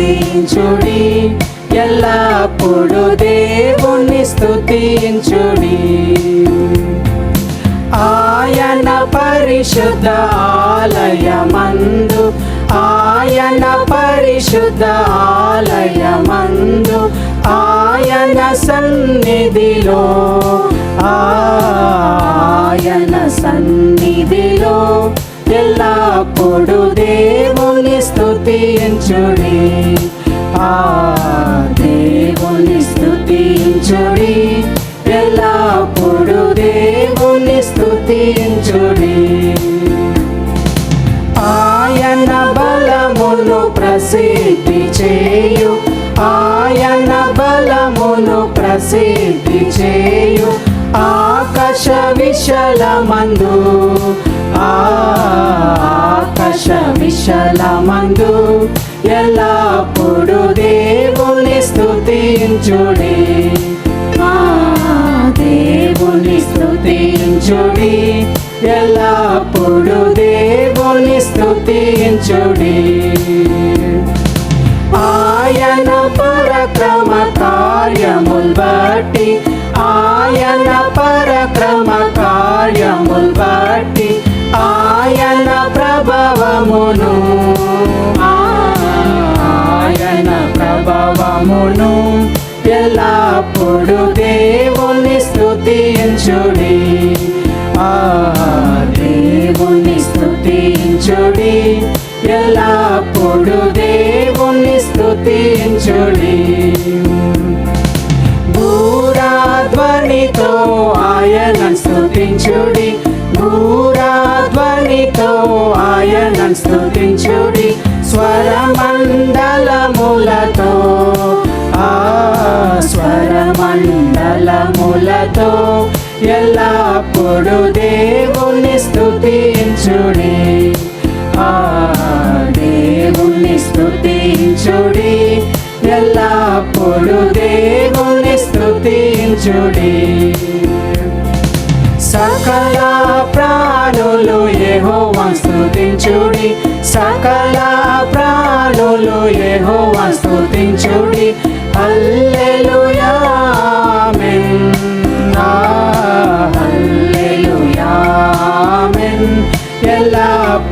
స్తుతించుడి ఎల్లప్పుడు దేవుని స్థుతించుడి. ఆయన పరిశుద్ధ ఆలయమందు ఆయన పరిశుద్ధ ఆలయమందు ఆయన సన్నిధిలో ఆయన సన్నిధిలో ఎల్లప్పుడు దేవుని స్థుతించుడి ఆ దేవుని స్థుతించుడి ఎల్లప్పుడు దేవుని స్థుతించుడి ఆయన బలమును ప్రసిద్ధి చేయు. ఆయన బలమును ప్రసిద్ధి చేయు. ఆకాశ విశలమందు ఎల్లప్పుడు దేవుని స్థుతించుడి దేవుని స్థుతించుడి ఎల్లప్పుడు దేవుని స్థుతించుడి ఆయన పరక్రమ కార్యముల్ బట్టి ఆయన పరక్రమ కార్యముల్ బట్టి ఆయన ప్రభవమును ప్రభావమును ఎల్లప్పుడు దేవుని స్థుతించుడి ఆ దేవుని స్థుతించుడి ఎల్లప్పుడు దేవుని స్థుతించుడి భూరాధ్వనితో ఆయన స్థుతించుడి భూరాధ్వనితో ఆయన స్థుతించుడి స్వరమందల ఎల్లప్పుడు దేవుణ్ణి స్థుతించుడి ఆ దేవుని స్తుతించుడి. ఎల్లప్పుడు దేవుని స్థుతించుడి సకల ప్రాణులు యెహోవా స్థుతించుడి సకల ప్రాణులు యెహోవా స్థుతించుడి హల్లెలూయా